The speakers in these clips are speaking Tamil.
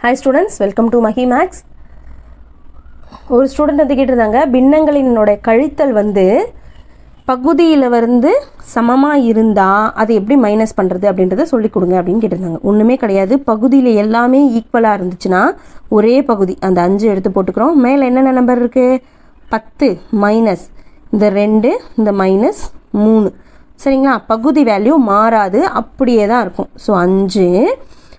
Hi students welcome to Mahi maths ஒரு ஸ்டூடெண்ட் வந்து கேட்டிருந்தாங்க பின்னங்களினோட கழித்தல் வந்து பகுதியில் வந்து சமமாக இருந்தால் அதை எப்படி மைனஸ் பண்ணுறது அப்படின்றத சொல்லிக் கொடுங்க அப்படின்னு கேட்டிருந்தாங்க. ஒன்றுமே கிடையாது. பகுதியில் எல்லாமே ஈக்குவலாக இருந்துச்சுன்னா ஒரே பகுதி அந்த அஞ்சு எடுத்து போட்டுக்கிறோம். மேலே என்னென்ன நம்பர் இருக்குது பத்து மைனஸ் இந்த ரெண்டு இந்த மைனஸ் மூணு. சரிங்களா? பகுதி வேல்யூ மாறாது அப்படியே தான் இருக்கும். ஸோ அஞ்சு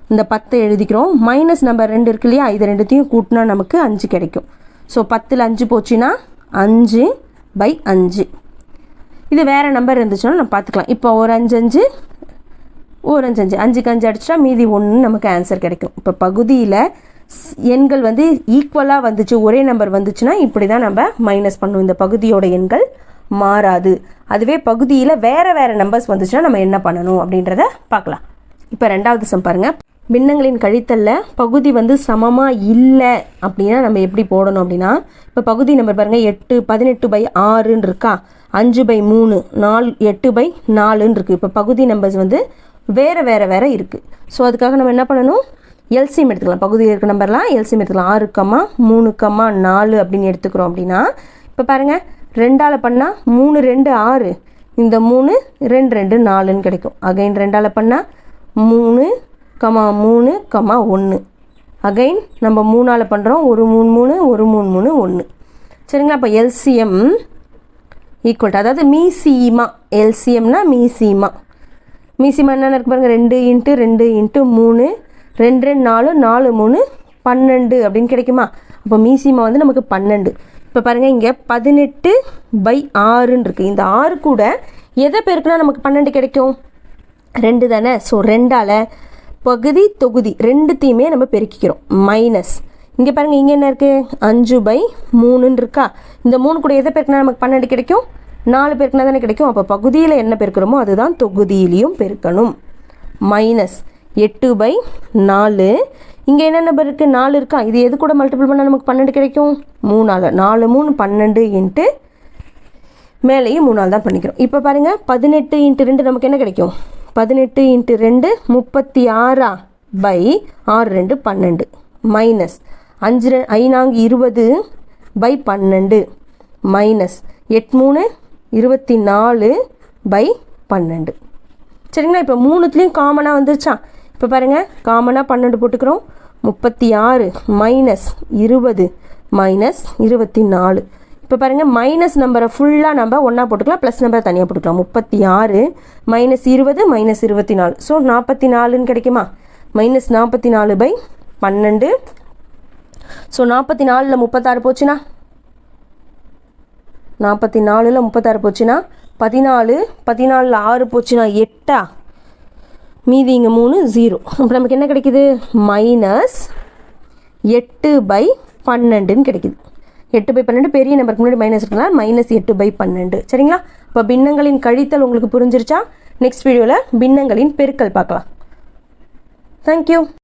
இந்த பத்தை எழுதிக்கிறோம். மைனஸ் நம்பர் ரெண்டு இருக்கு இல்லையா? இது ரெண்டுத்தையும் கூட்டினா நமக்கு அஞ்சு கிடைக்கும். ஸோ பத்தில் அஞ்சு போச்சுன்னா அஞ்சு பை அஞ்சு. இது வேறு நம்பர் இருந்துச்சுன்னா நம்ம பார்த்துக்கலாம். இப்போ ஒரு அஞ்சு அஞ்சு ஒரு அஞ்சு அஞ்சு. அஞ்சுக்கு அஞ்சு அடிச்சிட்டா மீதி ஒன்று நமக்கு ஆன்சர் கிடைக்கும். இப்போ பகுதியில் ஸ்- எண்கள் வந்து ஈக்குவலாக வந்துச்சு ஒரே நம்பர் வந்துச்சுன்னா இப்படி தான் நம்ம மைனஸ் பண்ணும் இந்த பகுதியோட எண்கள் மாறாது. அதுவே பகுதியில் வேறு வேறு நம்பர்ஸ் வந்துச்சுன்னா நம்ம என்ன பண்ணணும் அப்படின்றத பார்க்கலாம். இப்போ ரெண்டாவது சம் பாருங்கள் பின்னங்களின் கழித்தல்ல பகுதி வந்து சமமாக இல்லை அப்படின்னா நம்ம எப்படி போடணும் அப்படின்னா இப்போ பகுதி நம்பர் பாருங்கள் எட்டு பதினெட்டு பை ஆறுன்னு இருக்கா? அஞ்சு பை மூணு நாலு எட்டு பை நாலுன்னு இருக்குது இப்போ பகுதி நம்பர்ஸ் வந்து வேறு வேறு வேறு இருக்குது ஸோ அதுக்காக நம்ம என்ன பண்ணணும்? எல்சிஎம் எடுத்துக்கலாம். பகுதியில் இருக்க நம்பர்லாம் எல்சிஎம் எடுத்துக்கலாம். ஆறு கம்மா மூணு கம்மா நாலு அப்படின்னு எடுத்துக்கிறோம் அப்படின்னா இப்போ பாருங்கள் ரெண்டால் பண்ணால் மூணு ரெண்டு ஆறு. இந்த மூணு ரெண்டு ரெண்டு நாலுன்னு கிடைக்கும். அகைன் ரெண்டால் பண்ணால் மூணு கமா மூணு கமா ஒன்று அகைன் நம்ம மூணால் பண்ணுறோம் ஒரு மூணு மூணு ஒரு மூணு மூணு ஒன்று சரிங்களா? அப்போ எல்சிஎம் ஈக்குவல் அதாவது மீசிமா. எல்சிஎம்னா மீசிமா. மீசிமா என்னென்ன இருக்கு பாருங்கள் ரெண்டு இன்ட்டு ரெண்டு இன்ட்டு மூணு. ரெண்டு ரெண்டு நாலு நாலு மூணு பன்னெண்டு அப்படின்னு கிடைக்குமா? அப்போ மீசிமா வந்து நமக்கு பன்னெண்டு. இப்போ பாருங்கள் இங்கே பதினெட்டு பை ஆறுன்னு இருக்குது இந்த ஆறு கூட எதை பேருக்குன்னா நமக்கு பன்னெண்டு கிடைக்கும்? ரெண்டு தானே. ஸோ ரெண்டால் பகுதி தொகுதி ரெண்டுத்தையுமே நம்ம பெருக்கிக்கிறோம். மைனஸ் இங்கே பாருங்கள் இங்கே என்ன இருக்குது அஞ்சு பை மூணுன்னு இருக்கா? இந்த மூணு கூட எதை பெருக்கினா நமக்கு பன்னெண்டு கிடைக்கும்? நாலு பெருக்கினா தானே கிடைக்கும்? அப்போ பகுதியில் என்ன பெருக்கிறோமோ அதுதான் தொகுதியிலையும் பெருக்கணும். மைனஸ் எட்டு பை நாலு. இங்கே என்னென்ன இருக்குது நாலு இருக்கா? இது எது கூட மல்டிபிள் பண்ணால் நமக்கு பன்னெண்டு கிடைக்கும்? மூணால். நாலு மூணு பன்னெண்டு இன்ட்டு மேலேயும் மூணு நாள் தான் பண்ணிக்கிறோம். இப்போ பாருங்கள் பதினெட்டு இன்ட்டு ரெண்டு நமக்கு என்ன கிடைக்கும்? பதினெட்டு இன்ட்டு ரெண்டு முப்பத்தி ஆறா பை ஆறு ரெண்டு பன்னெண்டு. மைனஸ் அஞ்சு ரெ- ஐநான்கு இருபது பை பன்னெண்டு. மைனஸ் எட்மூணு மூணு இருபத்தி நாலு பை பன்னெண்டு. சரிங்களா? இப்போ மூணுத்துலேயும் காமனாக வந்துருச்சா? இப்போ பாருங்கள் காமனாக பன்னெண்டு போட்டுக்கிறோம். முப்பத்தி ஆறு மைனஸ் இருபது மைனஸ் இருபத்தி நாலு. இப்போ பாருங்கள் மைனஸ் நம்பரை ஃபுல்லாக நம்ம ஒன்றா போட்டுக்கலாம் ப்ளஸ் நம்பரை தனியாக போட்டுக்கலாம். முப்பத்தி ஆறு மைனஸ் இருபது மைனஸ் இருபத்தி நாலு ஸோ நாற்பத்தி நாலுன்னு கிடைக்குமா? மைனஸ் நாற்பத்தி நாலு பை பன்னெண்டு. ஸோ நாற்பத்தி நாலில் முப்பத்தாறு போச்சுன்னா? நாற்பத்தி நாலில் முப்பத்தாறு போச்சுன்னா? பதினாலு பதினாலில் ஆறு போச்சுன்னா எட்டா? மீதி இங்கே மூணு ஜீரோ அப்போ நமக்கு என்ன கிடைக்குது? மைனஸ் எட்டு பை பன்னெண்டுன்னு கிடைக்குது. எட்டு பை பன்னெண்டு பெரிய நம்பருக்கு முன்னாடி மைனஸ் இருக்கலாம் மைனஸ் எட்டு பை பன்னெண்டு. சரிங்களா? இப்போ பின்னங்களின் கழித்தல் உங்களுக்கு புரிஞ்சிருச்சா? நெக்ஸ்ட் வீடியோவில் பின்னங்களின் பெருக்கல் பார்க்கலாம். தேங்க்யூ